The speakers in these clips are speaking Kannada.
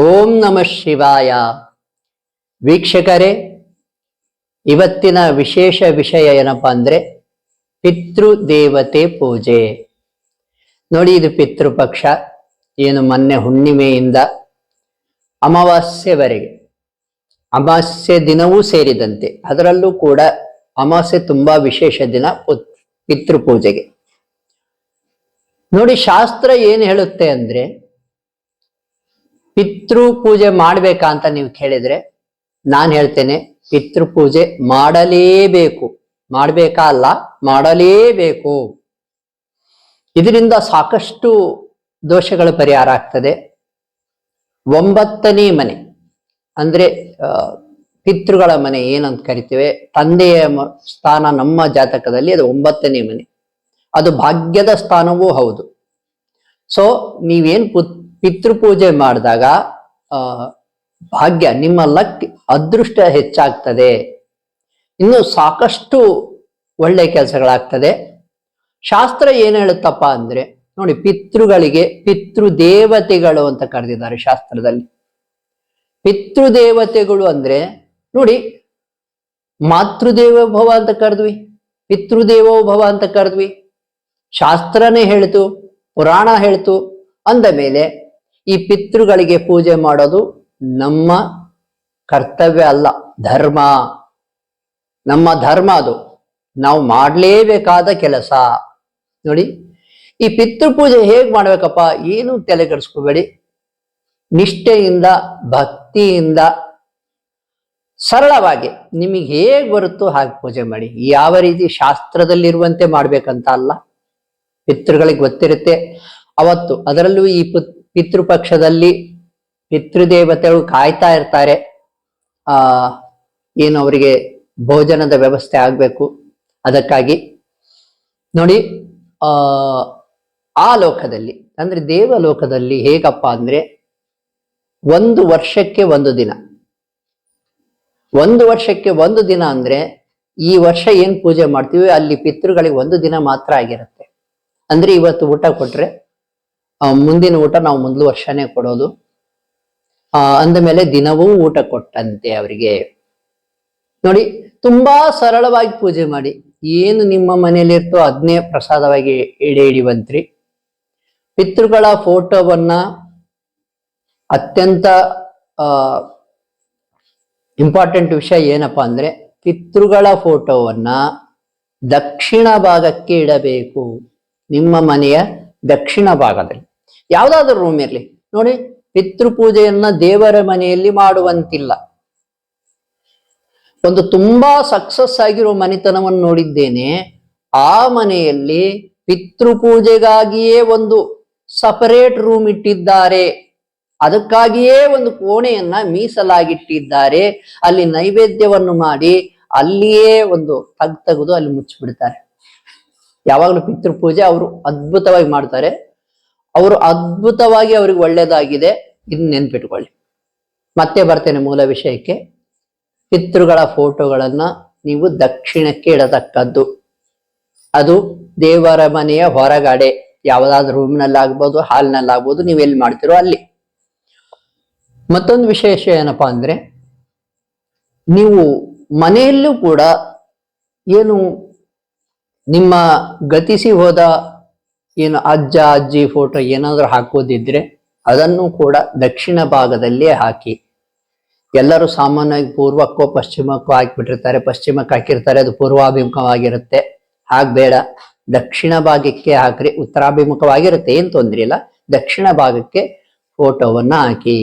ಓಂ ನಮಃ ಶಿವಾಯ. ವೀಕ್ಷಕರೇ, ಇವತ್ತಿನ ವಿಶೇಷ ವಿಷಯ ಏನಪ್ಪಾ ಅಂದ್ರೆ ಪಿತೃದೇವತೆ ಪೂಜೆ. ನೋಡಿ, ಇದು ಪಿತೃಪಕ್ಷ, ಏನು ಮೊನ್ನೆ ಹುಣ್ಣಿಮೆಯಿಂದ ಅಮಾವಾಸ್ಯೆವರೆಗೆ. ಅಮಾವಾಸ್ಯೆ ದಿನವೂ ಸೇರಿದಂತೆ, ಅದರಲ್ಲೂ ಕೂಡ ಅಮಾವಾಸ್ಯೆ ತುಂಬಾ ವಿಶೇಷ ದಿನ ಪಿತೃ, ಪಿತೃಪೂಜೆಗೆ. ನೋಡಿ, ಶಾಸ್ತ್ರ ಏನು ಹೇಳುತ್ತೆ ಅಂದ್ರೆ ಪಿತೃ ಪೂಜೆ ಮಾಡ್ಬೇಕಾ ಅಂತ ನೀವು ಕೇಳಿದ್ರೆ ನಾನು ಹೇಳ್ತೇನೆ ಪಿತೃ ಪೂಜೆ ಮಾಡಲೇಬೇಕು. ಮಾಡ್ಬೇಕಾ ಅಲ್ಲ? ಮಾಡಲೇಬೇಕು. ಇದರಿಂದ ಸಾಕಷ್ಟು ದೋಷಗಳು ಪರಿಹಾರ ಆಗ್ತದೆ. ಒಂಬತ್ತನೇ ಮನೆ, ಅಂದ್ರೆ ಪಿತೃಗಳ ಮನೆ ಏನಂತ ಕರಿತೇವೆ? ತಂದೆಯ ಸ್ಥಾನ ನಮ್ಮ ಜಾತಕದಲ್ಲಿ ಅದು ಒಂಬತ್ತನೇ ಮನೆ. ಅದು ಭಾಗ್ಯದ ಸ್ಥಾನವೂ ಹೌದು. ಸೊ ನೀವೇನ್ ಪುತ್ ಪಿತೃ ಪೂಜೆ ಮಾಡಿದಾಗ ಭಾಗ್ಯ ನಿಮ್ಮ ಲಕ್, ಅದೃಷ್ಟ ಹೆಚ್ಚಾಗ್ತದೆ. ಇನ್ನು ಸಾಕಷ್ಟು ಒಳ್ಳೆ ಕೆಲಸಗಳಾಗ್ತದೆ. ಶಾಸ್ತ್ರ ಏನು ಹೇಳುತ್ತಪ್ಪ ಅಂದ್ರೆ, ನೋಡಿ ಪಿತೃಗಳಿಗೆ ಪಿತೃ ದೇವತೆಗಳು ಅಂತ ಕರೆದಿದ್ದಾರೆ ಶಾಸ್ತ್ರದಲ್ಲಿ. ಪಿತೃ ದೇವತೆಗಳು ಅಂದ್ರೆ, ನೋಡಿ ಮಾತೃದೇವೋಭವ ಅಂತ ಕರೆದ್ವಿ, ಪಿತೃದೇವೋ ಭವ ಅಂತ ಕರೆದ್ವಿ. ಶಾಸ್ತ್ರನೇ ಹೇಳ್ತು, ಪುರಾಣ ಹೇಳ್ತು, ಅಂದ ಮೇಲೆ ಈ ಪಿತೃಗಳಿಗೆ ಪೂಜೆ ಮಾಡೋದು ನಮ್ಮ ಕರ್ತವ್ಯ ಅಲ್ಲ, ಧರ್ಮ. ನಮ್ಮ ಧರ್ಮ ಅದು. ನಾವು ಮಾಡಲೇಬೇಕಾದ ಕೆಲಸ. ನೋಡಿ, ಈ ಪಿತೃ ಪೂಜೆ ಹೇಗ್ ಮಾಡ್ಬೇಕಪ್ಪ? ಏನು ತಲೆ ಕೆಡಿಸ್ಕೋಬೇಡಿ. ನಿಷ್ಠೆಯಿಂದ, ಭಕ್ತಿಯಿಂದ, ಸರಳವಾಗಿ ನಿಮಗೆ ಹೇಗ್ ಬರುತ್ತೋ ಹಾಗೆ ಪೂಜೆ ಮಾಡಿ. ಯಾವ ರೀತಿ ಶಾಸ್ತ್ರದಲ್ಲಿರುವಂತೆ ಮಾಡ್ಬೇಕಂತ ಅಲ್ಲ. ಪಿತೃಗಳಿಗೆ ಗೊತ್ತಿರುತ್ತೆ. ಅವತ್ತು ಅದರಲ್ಲೂ ಈ ಪಿತೃಪಕ್ಷದಲ್ಲಿ ಪಿತೃದೇವತೆಗಳು ಕಾಯ್ತಾ ಇರ್ತಾರೆ. ಆ, ಏನು ಅವರಿಗೆ ಭೋಜನದ ವ್ಯವಸ್ಥೆ ಆಗ್ಬೇಕು. ಅದಕ್ಕಾಗಿ ನೋಡಿ, ಆ ಆ ಲೋಕದಲ್ಲಿ, ಅಂದ್ರೆ ದೇವಲೋಕದಲ್ಲಿ ಹೇಗಪ್ಪ ಅಂದ್ರೆ ಒಂದು ವರ್ಷಕ್ಕೆ ಒಂದು ದಿನ. ಒಂದು ವರ್ಷಕ್ಕೆ ಒಂದು ದಿನ ಅಂದ್ರೆ ಈ ವರ್ಷ ಏನ್ ಪೂಜೆ ಮಾಡ್ತೀವಿ, ಅಲ್ಲಿ ಪಿತೃಗಳಿಗೆ ಒಂದು ದಿನ ಮಾತ್ರ ಆಗಿರುತ್ತೆ. ಅಂದ್ರೆ ಇವತ್ತು ಊಟ ಕೊಟ್ರೆ ಮುಂದಿನ ಊಟ ನಾವು ಮೊದಲು ವರ್ಷನೇ ಕೊಡೋದು. ಅಂದ ಮೇಲೆ ದಿನವೂ ಊಟ ಕೊಟ್ಟಂತೆ ಅವರಿಗೆ. ನೋಡಿ, ತುಂಬಾ ಸರಳವಾಗಿ ಪೂಜೆ ಮಾಡಿ. ಏನು ನಿಮ್ಮ ಮನೆಯಲ್ಲಿರ್ತೋ ಅದನ್ನೇ ಪ್ರಸಾದವಾಗಿ ಎಡೆ ಬಂತ್ರಿ. ಪಿತೃಗಳ ಫೋಟೋವನ್ನ ಅತ್ಯಂತ ಇಂಪಾರ್ಟೆಂಟ್ ವಿಷಯ ಏನಪ್ಪಾ ಅಂದ್ರೆ ಪಿತೃಗಳ ಫೋಟೋವನ್ನ ದಕ್ಷಿಣ ಭಾಗಕ್ಕೆ ಇಡಬೇಕು. ನಿಮ್ಮ ಮನೆಯ ದಕ್ಷಿಣ ಭಾಗದಲ್ಲಿ. ಯಾವ್ದಾದ್ರು ರೂಮ್ ಇರಲಿ. ನೋಡಿ ಪಿತೃ ಪೂಜೆಯನ್ನ ದೇವರ ಮನೆಯಲ್ಲಿ ಮಾಡುವಂತಿಲ್ಲ. ಒಂದು ತುಂಬಾ ಸಕ್ಸಸ್ ಆಗಿರೋ ಮನೆತನವನ್ನು ನೋಡಿದ್ದೇನೆ. ಆ ಮನೆಯಲ್ಲಿ ಪಿತೃ ಪೂಜೆಗಾಗಿಯೇ ಒಂದು ಸಪರೇಟ್ ರೂಮ್ ಇಟ್ಟಿದ್ದಾರೆ. ಅದಕ್ಕಾಗಿಯೇ ಒಂದು ಕೋಣೆಯನ್ನ ಮೀಸಲಾಗಿಟ್ಟಿದ್ದಾರೆ. ಅಲ್ಲಿ ನೈವೇದ್ಯವನ್ನು ಮಾಡಿ ಅಲ್ಲಿಯೇ ಒಂದು ತಗ್ ತೆಗೆದು ಅಲ್ಲಿ ಮುಚ್ಚಿಬಿಡ್ತಾರೆ. ಯಾವಾಗಲೂ ಪಿತೃಪೂಜೆ ಅವರು ಅದ್ಭುತವಾಗಿ ಮಾಡ್ತಾರೆ. ಅವರು ಅದ್ಭುತವಾಗಿ ಅವ್ರಿಗೆ ಒಳ್ಳೇದಾಗಿದೆ. ಇದನ್ನ ನೆನ್ಪಿಟ್ಕೊಳ್ಳಿ. ಮತ್ತೆ ಬರ್ತೇನೆ ಮೂಲ ವಿಷಯಕ್ಕೆ. ಪಿತೃಗಳ ಫೋಟೋಗಳನ್ನ ನೀವು ದಕ್ಷಿಣಕ್ಕೆ ಇಡತಕ್ಕದ್ದು. ಅದು ದೇವರ ಮನೆಯ ಹೊರಗಡೆ. ಯಾವ್ದಾದ್ರು ರೂಮ್ನಲ್ಲಿ ಆಗ್ಬೋದು ಹಾಲ್ನಲ್ಲಿ ಆಗ್ಬೋದು ನೀವು ಎಲ್ಲಿ ಮಾಡ್ತಿರೋ ಅಲ್ಲಿ. ಮತ್ತೊಂದು ವಿಶೇಷ ಏನಪ್ಪಾ ಅಂದ್ರೆ, ನೀವು ಮನೆಯಲ್ಲೂ ಕೂಡ ಏನು ನಿಮ್ಮ ಗತಿಸಿ ಹೋದ ಏನು ಅಜ್ಜ, ಅಜ್ಜಿ ಫೋಟೋ ಏನಾದರೂ ಹಾಕೋದಿದ್ರೆ ಅದನ್ನು ಕೂಡ ದಕ್ಷಿಣ ಭಾಗದಲ್ಲೇ ಹಾಕಿ. ಎಲ್ಲರೂ ಸಾಮಾನ್ಯವಾಗಿ ಪೂರ್ವಕ್ಕೋ, ಪಶ್ಚಿಮಕ್ಕೋ ಹಾಕಿಬಿಟ್ಟಿರ್ತಾರೆ. ಪಶ್ಚಿಮಕ್ಕೆ ಹಾಕಿರ್ತಾರೆ, ಅದು ಪೂರ್ವಾಭಿಮುಖವಾಗಿರುತ್ತೆ. ಹಾಗಬೇಡ ದಕ್ಷಿಣ ಭಾಗಕ್ಕೆ ಹಾಕ್ರಿ, ಉತ್ತರಾಭಿಮುಖವಾಗಿರುತ್ತೆ, ಏನು ತೊಂದರೆ ಇಲ್ಲ. ದಕ್ಷಿಣ ಭಾಗಕ್ಕೆ ಫೋಟೋವನ್ನ ಹಾಕಿ.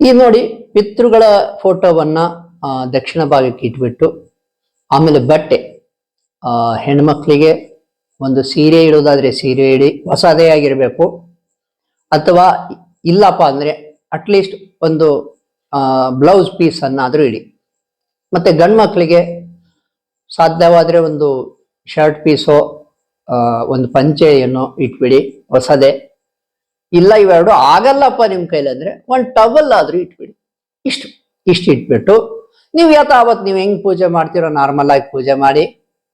ಈ ನೋಡಿ ಪಿತೃಗಳ ಫೋಟೋವನ್ನ ದಕ್ಷಿಣ ಭಾಗಕ್ಕೆ ಇಟ್ಬಿಟ್ಟು, ಆಮೇಲೆ ಬಟ್ಟೆ ಹೆಣ್ಮಕ್ಳಿಗೆ ಒಂದು ಸೀರೆ ಇಡೋದಾದರೆ ಸೀರೆ ಇಡಿ, ಹೊಸದೇ ಆಗಿರಬೇಕು. ಅಥವಾ ಇಲ್ಲಪ್ಪ ಅಂದ್ರೆ ಅಟ್ಲೀಸ್ಟ್ ಒಂದು ಬ್ಲೌಸ್ ಪೀಸನ್ನಾದರೂ ಇಡಿ. ಮತ್ತೆ ಗಂಡು ಮಕ್ಕಳಿಗೆ ಸಾಧ್ಯವಾದರೆ ಒಂದು ಶರ್ಟ್ ಪೀಸೋ ಒಂದು ಪಂಚೆಯನ್ನು ಇಟ್ಬಿಡಿ, ಹೊಸದೇ. ಇಲ್ಲ ಇವೆರಡು ಆಗಲ್ಲಪ್ಪ ನಿಮ್ಮ ಕೈಲಿ ಅಂದ್ರೆ ಒಂದು ಟವಲ್ ಆದ್ರೂ ಇಟ್ಬಿಡಿ. ಇಷ್ಟು ಇಷ್ಟು ಇಟ್ಬಿಟ್ಟು, ನೀವು ಯಾವತ್ ನೀವು ಹೆಂಗೆ ಪೂಜೆ ಮಾಡ್ತೀರೋ ನಾರ್ಮಲ್ ಆಗಿ ಪೂಜೆ ಮಾಡಿ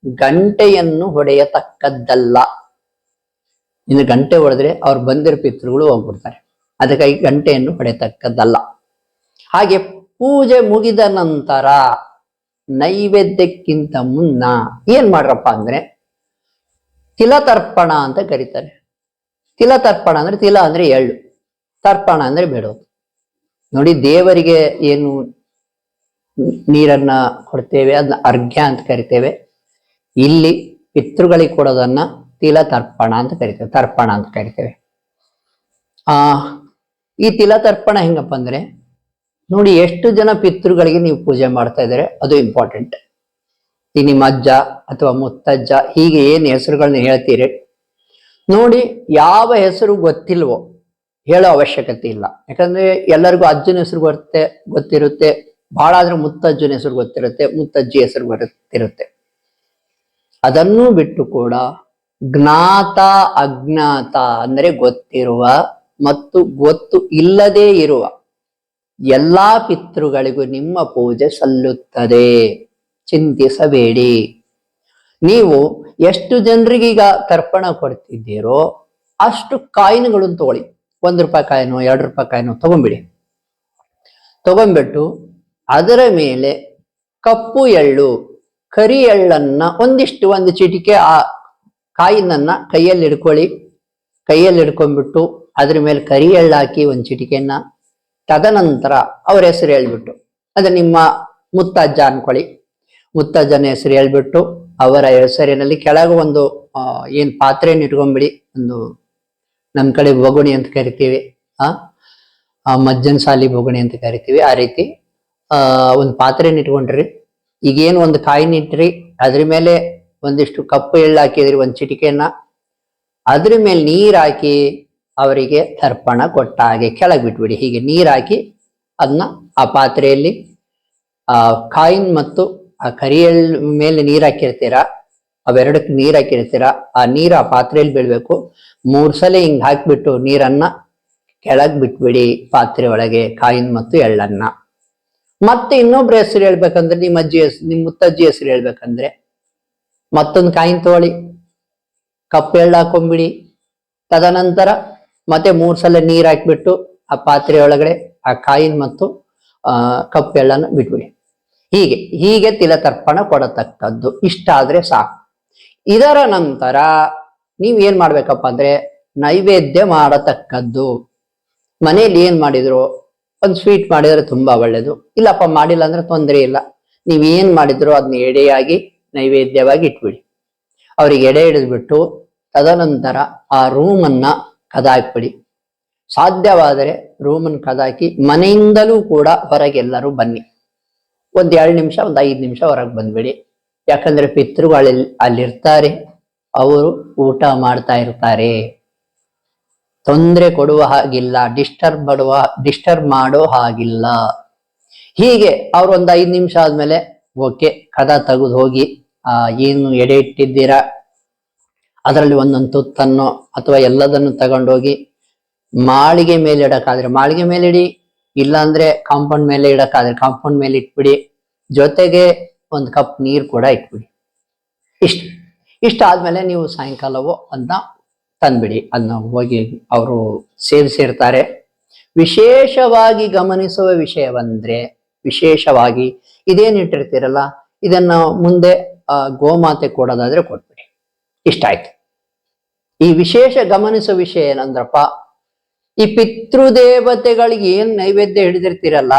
ಗಂಟೆಯನ್ನು ಹೊಡೆಯತಕ್ಕದ್ದಲ್ಲ. ಇನ್ನು ಗಂಟೆ ಹೊಡೆದ್ರೆ ಅವ್ರು ಬಂದಿರೋ ಪಿತೃಗಳು ಹೋಗ್ಬಿಡ್ತಾರೆ. ಅದಕ್ಕಾಗಿ ಗಂಟೆಯನ್ನು ಹೊಡೆಯತಕ್ಕದ್ದಲ್ಲ. ಹಾಗೆ ಪೂಜೆ ಮುಗಿದ ನಂತರ ನೈವೇದ್ಯಕ್ಕಿಂತ ಮುನ್ನ ಏನ್ ಮಾಡ್ರಪ್ಪ ಅಂದ್ರೆ ತಿಲತರ್ಪಣ ಅಂತ ಕರೀತಾರೆ. ತಿಲತರ್ಪಣ ಅಂದ್ರೆ ತಿಲ ಅಂದ್ರೆ ಎಳ್ಳು, ತರ್ಪಣ ಅಂದ್ರೆ ಬಿಡೋದು. ನೋಡಿ ದೇವರಿಗೆ ಏನು ನೀರನ್ನ ಕೊಡ್ತೇವೆ ಅದನ್ನ ಅರ್ಘ್ಯ ಅಂತ ಕರಿತೇವೆ. ಇಲ್ಲಿ ಪಿತೃಗಳಿಗೆ ಕೊಡೋದನ್ನ ತಿಲ ತರ್ಪಣ ಅಂತ ಕರಿತೇವೆ, ತರ್ಪಣ ಅಂತ ಕರಿತೇವೆ. ಆ, ಈ ತಿಲ ತರ್ಪಣ ಹೆಂಗಪ್ಪ ಅಂದ್ರೆ ನೋಡಿ ಎಷ್ಟು ಜನ ಪಿತೃಗಳಿಗೆ ನೀವು ಪೂಜೆ ಮಾಡ್ತಾ ಇದ್ದಾರೆ, ಅದು ಇಂಪಾರ್ಟೆಂಟ್ ಈ ನಿಮ್ಮ ಅಜ್ಜ ಅಥವಾ ಮುತ್ತಜ್ಜ ಹೀಗೆ ಏನು ಹೆಸರುಗಳನ್ನ ಹೇಳ್ತೀರಿ? ನೋಡಿ ಯಾವ ಹೆಸರು ಗೊತ್ತಿಲ್ವೋ ಹೇಳೋ ಅವಶ್ಯಕತೆ ಇಲ್ಲ. ಯಾಕಂದ್ರೆ ಎಲ್ಲರಿಗೂ ಅಜ್ಜನ ಹೆಸರು ಬರುತ್ತೆ ಗೊತ್ತಿರುತ್ತೆ ಬಹಳ ಆದ್ರೆ ಮುತ್ತಜ್ಜನ ಹೆಸರು ಗೊತ್ತಿರುತ್ತೆ, ಮುತ್ತಜ್ಜಿ ಹೆಸರು ಗೊತ್ತಿರುತ್ತೆ. ಅದನ್ನೂ ಬಿಟ್ಟು ಕೂಡ ಜ್ಞಾತ ಅಜ್ಞಾತ ಅಂದರೆ ಗೊತ್ತಿರುವ ಮತ್ತು ಗೊತ್ತು ಇಲ್ಲದೇ ಇರುವ ಎಲ್ಲಾ ಪಿತೃಗಳಿಗೂ ನಿಮ್ಮ ಪೂಜೆ ಸಲ್ಲುತ್ತದೆ. ಚಿಂತಿಸಬೇಡಿ. ನೀವು ಎಷ್ಟು ಜನರಿಗೆ ಈಗ ತರ್ಪಣ ಕೊಡ್ತಿದ್ದೀರೋ ಅಷ್ಟು ಕಾಯಿನ್ಗಳನ್ನು ತಗೊಳ್ಳಿ. ಒಂದು ರೂಪಾಯಿ ಕಾಯಿನು, ಎರಡು ರೂಪಾಯಿ ಕಾಯಿನು ತಗೊಂಬಿಡಿ ತಗೊಂಡ್ಬಿಟ್ಟು ಅದರ ಮೇಲೆ ಕಪ್ಪು ಎಳ್ಳು ಕರಿ ಎಳ್ಳನ್ನ ಒಂದಿಷ್ಟು ಒಂದು ಚಿಟಿಕೆ ಆ ಕಾಯಿನನ್ನ ಕೈಯಲ್ಲಿ ಹಿಡ್ಕೊಳ್ಳಿ ಕೈಯಲ್ಲಿ ಹಿಡ್ಕೊಂಡ್ಬಿಟ್ಟು ಅದ್ರ ಮೇಲೆ ಕರಿ ಎಳ್ಳು ಹಾಕಿ ಒಂದು ಚಿಟಿಕೆಯನ್ನ ತದನಂತರ ಅವ್ರ ಹೆಸರು ಹೇಳ್ಬಿಟ್ಟು, ಅದು ನಿಮ್ಮ ಮುತ್ತಜ್ಜ ಅನ್ಕೊಳ್ಳಿ. ಮುತ್ತಜ್ಜನ ಹೆಸರು ಹೇಳ್ಬಿಟ್ಟು ಅವರ ಹೆಸರಿನಲ್ಲಿ ಕೆಳಗೆ ಒಂದು ಏನು ಪಾತ್ರೆಯನ್ನು ಇಟ್ಕೊಂಡ್ಬಿಡಿ. ಒಂದು ನಮ್ಮ ಕಡೆ ಬೊಗುಣಿ ಅಂತ ಕರಿತೀವಿ, ಆ ಮಜ್ಜನ ಸಾಲಿ ಬೊಗುಣಿ ಅಂತ ಕರಿತೀವಿ. ಆ ರೀತಿ ಒಂದು ಪಾತ್ರೆಯನ್ನು ಇಟ್ಕೊಂಡ್ರಿ. ಈಗೇನು ಒಂದು ಕಾಯಿನ್ ಇಟ್ರಿ ಅದ್ರ ಮೇಲೆ ಒಂದಿಷ್ಟು ಕಪ್ಪು ಎಳ್ಳು ಹಾಕಿದ್ರಿ, ಒಂದು ಚಿಟಿಕೆಯನ್ನ, ಅದ್ರ ಮೇಲೆ ನೀರ್ ಹಾಕಿ ಅವರಿಗೆ ತರ್ಪಣ ಕೊಟ್ಟ ಹಾಗೆ ಕೆಳಗೆ ಬಿಟ್ಬಿಡಿ. ಹೀಗೆ ನೀರ್ ಹಾಕಿ ಅದನ್ನ ಆ ಪಾತ್ರೆಯಲ್ಲಿ, ಆ ಕಾಯಿನ್ ಮತ್ತು ಆ ಕರಿ ಎಳ್ಳು ಮೇಲೆ ನೀರ್ ಹಾಕಿರ್ತೀರಾ, ಅವೆರಡಕ್ಕೆ ನೀರ್ ಹಾಕಿರ್ತೀರಾ, ಆ ನೀರು ಆ ಪಾತ್ರೆಯಲ್ಲಿ ಬೀಳ್ಬೇಕು. ಮೂರ್ ಸಲ ಹಿಂಗ್ ಹಾಕ್ಬಿಟ್ಟು ನೀರನ್ನ ಕೆಳಗ್ ಬಿಟ್ಬಿಡಿ ಪಾತ್ರೆ ಒಳಗೆ ಕಾಯಿನ್ ಮತ್ತು ಎಳ್ಳನ್ನ. ಮತ್ತೆ ಇನ್ನೊಬ್ರ ಹೆಸರು ಹೇಳ್ಬೇಕಂದ್ರೆ ನಿಮ್ಮ ಅಜ್ಜಿ ಹೆಸರು ನಿಮ್ಮ ಮುತ್ತಜ್ಜಿ ಹೆಸರು ಹೇಳ್ಬೇಕಂದ್ರೆ ಮತ್ತೊಂದು ಕಾಯಿನ್ ತೊಳಿ ಕಪ್ಪು ಎಳ್ಳು ಹಾಕೊಂಬಿಡಿ. ತದನಂತರ ಮತ್ತೆ ಮೂರ್ ಸಲ ನೀರ್ ಹಾಕ್ಬಿಟ್ಟು ಆ ಪಾತ್ರೆ ಒಳಗಡೆ ಆ ಕಾಯಿನ್ ಮತ್ತು, ಆ ಕಪ್ಪು ಎಳ್ಳನ್ನು ಬಿಟ್ಬಿಡಿ. ಹೀಗೆ ಹೀಗೆ ತಿಲತರ್ಪಣ ಕೊಡತಕ್ಕದ್ದು. ಇಷ್ಟ ಆದ್ರೆ ಸಾಕು. ಇದರ ನಂತರ ನೀವ್ ಏನ್ ಮಾಡ್ಬೇಕಪ್ಪ ಅಂದ್ರೆ ನೈವೇದ್ಯ ಮಾಡತಕ್ಕದ್ದು. ಮನೇಲಿ ಏನ್ ಮಾಡಿದ್ರು? ಒಂದ್ ಸ್ವೀಟ್ ಮಾಡಿದ್ರೆ ತುಂಬಾ ಒಳ್ಳೇದು. ಇಲ್ಲಪ್ಪ, ಮಾಡಿಲ್ಲ ಅಂದ್ರೆ ತೊಂದರೆ ಇಲ್ಲ. ನೀವ್ ಏನ್ ಮಾಡಿದ್ರು ಅದನ್ನ ಎಡೆಯಾಗಿ, ನೈವೇದ್ಯವಾಗಿ ಇಟ್ಬಿಡಿ. ಅವ್ರಿಗೆ ಎಡೆ ಹಿಡಿದ್ಬಿಟ್ಟು ತದನಂತರ ಆ ರೂಮನ್ನ ಕದಾಕ್ಬಿಡಿ. ಸಾಧ್ಯವಾದರೆ ರೂಮನ್ ಕದಾಕಿ ಮನೆಯಿಂದಲೂ ಕೂಡ ಹೊರಗೆಲ್ಲರೂ ಬನ್ನಿ. ಒಂದ್ ಎರಡು ನಿಮಿಷ, ಒಂದ್ ಐದು ನಿಮಿಷ ಹೊರಗೆ ಬಂದ್ಬಿಡಿ. ಯಾಕಂದ್ರೆ ಪಿತೃಗಳಲ್ಲಿ ಅಲ್ಲಿರ್ತಾರೆ. ಅವರು ಊಟ ಮಾಡ್ತಾ ಇರ್ತಾರೆ. ತೊಂದರೆ ಕೊಡುವ ಹಾಗಿಲ್ಲ ಡಿಸ್ಟರ್ಬ್ ಮಾಡುವ ಡಿಸ್ಟರ್ಬ್ ಮಾಡೋ ಹಾಗಿಲ್ಲ. ಹೀಗೆ ಅವ್ರು ಒಂದು ಐದು ನಿಮಿಷ ಆದ್ಮೇಲೆ, ಓಕೆ, ಕದ ತೆಗೆದು ಹೋಗಿ, ಆ, ಏನು ಎಡೆ ಇಟ್ಟಿದ್ದೀರಾ ಅದರಲ್ಲಿ ಒಂದೊಂದು ತುತ್ತನ್ನು ಅಥವಾ ಎಲ್ಲದನ್ನು ತಗೊಂಡೋಗಿ ಮಾಳಿಗೆ ಮೇಲೆ ಇಡಕ್ಕಾದ್ರೆ, ಮಾಳಿಗೆ ಮೇಲೆ ಇಡಿ, ಇಲ್ಲಾಂದ್ರೆ ಕಾಂಪೌಂಡ್ ಮೇಲೆ ಇಡಕ್ಕಾದ್ರೆ ಕಾಂಪೌಂಡ್ ಮೇಲೆ ಇಟ್ಬಿಡಿ, ಜೊತೆಗೆ ಒಂದು ಕಪ್ ನೀರು ಕೂಡ ಇಟ್ಬಿಡಿ. ಇಷ್ಟ ಇಷ್ಟ ಆದ್ಮೇಲೆ ನೀವು ಸಾಯಂಕಾಲವೋ ಅದನ್ನ ತಂದ್ಬಿಡಿ. ಅದನ್ನ ಹೋಗಿ ಅವರು ಸೇರಿಸಿರ್ತಾರೆ ವಿಶೇಷವಾಗಿ ಗಮನಿಸುವ ವಿಷಯವಂದ್ರೆ, ವಿಶೇಷವಾಗಿ ಇದೇನಿಟ್ಟಿರ್ತೀರಲ್ಲ ಇದನ್ನ ಮುಂದೆ ಗೋಮಾತೆ ಕೊಡೋದಾದ್ರೆ ಕೊಟ್ಬಿಡಿ. ಇಷ್ಟ ಆಯ್ತು. ಈ ವಿಶೇಷ ಗಮನಿಸುವ ವಿಷಯ ಏನಂದ್ರಪ್ಪ, ಈ ಪಿತೃದೇವತೆಗಳಿಗೆ ಏನ್ ನೈವೇದ್ಯ ಹಿಡಿದಿರ್ತೀರಲ್ಲ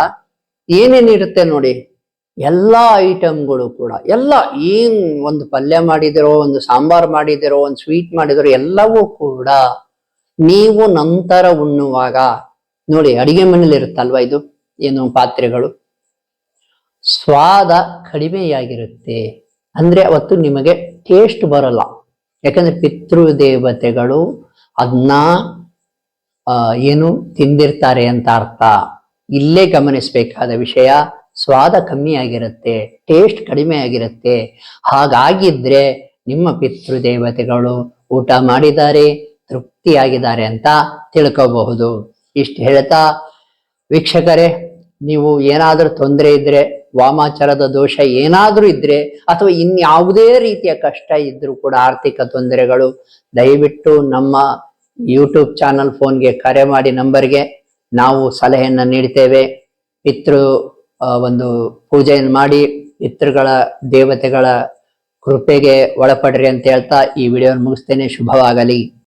ಏನೇನಿರುತ್ತೆ ನೋಡಿ. ಎಲ್ಲಾ ಐಟಮ್ಗಳು ಕೂಡ ಎಲ್ಲ ಏನ್ ಒಂದು ಪಲ್ಯ ಮಾಡಿದಿರೋ ಒಂದು ಸಾಂಬಾರ್ ಮಾಡಿದಿರೋ ಒಂದು ಸ್ವೀಟ್ ಮಾಡಿದಿರೋ ಎಲ್ಲವೂ ಕೂಡ ನೀವು ನಂತರ ಉಣ್ಣುವಾಗ ನೋಡಿ ಅಡಿಗೆ ಮನೇಲಿ ಇರುತ್ತಲ್ವ ಇದು ಏನು ಪಾತ್ರೆಗಳು? ಸ್ವಾದ ಕಡಿಮೆಯಾಗಿರುತ್ತೆ. ಅಂದ್ರೆ ಅವತ್ತು ನಿಮಗೆ ಟೇಸ್ಟ್ ಬರಲ್ಲ. ಯಾಕಂದ್ರೆ ಪಿತೃದೇವತೆಗಳು ಅದನ್ನ ಆ, ಏನು ತಿಂದಿರ್ತಾರೆ ಅಂತ ಅರ್ಥ. ಇಲ್ಲೇ ಗಮನಿಸಬೇಕಾದ ವಿಷಯ ಸ್ವಾದ ಕಮ್ಮಿ ಆಗಿರುತ್ತೆ ಟೇಸ್ಟ್ ಕಡಿಮೆ ಆಗಿರುತ್ತೆ ಹಾಗಾಗಿದ್ರೆ ನಿಮ್ಮ ಪಿತೃದೇವತೆಗಳು ಊಟ ಮಾಡಿದ್ದಾರೆ, ತೃಪ್ತಿಯಾಗಿದ್ದಾರೆ ಅಂತ ತಿಳ್ಕೋಬಹುದು. ಇಷ್ಟು ಹೇಳ್ತಾ, ವೀಕ್ಷಕರೇ, ನೀವು ಏನಾದರೂ ತೊಂದರೆ ಇದ್ರೆ, ವಾಮಾಚಾರದ ದೋಷ ಏನಾದರೂ ಇದ್ರೆ, ಅಥವಾ ಇನ್ಯಾವುದೇ ರೀತಿಯ ಕಷ್ಟ ಇದ್ರೂ ಕೂಡ ಆರ್ಥಿಕ ತೊಂದರೆಗಳು, ದಯವಿಟ್ಟು ನಮ್ಮ ಯೂಟ್ಯೂಬ್ ಚಾನಲ್ ಫೋನ್ಗೆ ಕರೆ ಮಾಡಿ ನಂಬರ್ಗೆ ನಾವು ಸಲಹೆಯನ್ನು ನೀಡ್ತೇವೆ. ಪಿತೃ ಒಂದು ಪೂಜೆಯನ್ನು ಮಾಡಿ ಪಿತೃಗಳ ದೇವತೆಗಳ ಕೃಪೆಗೆ ಒಳಪಡ್ರಿ ಅಂತ ಹೇಳ್ತಾ ಈ ವಿಡಿಯೋ ಮುಗಿಸ್ತೇನೆ. ಶುಭವಾಗಲಿ.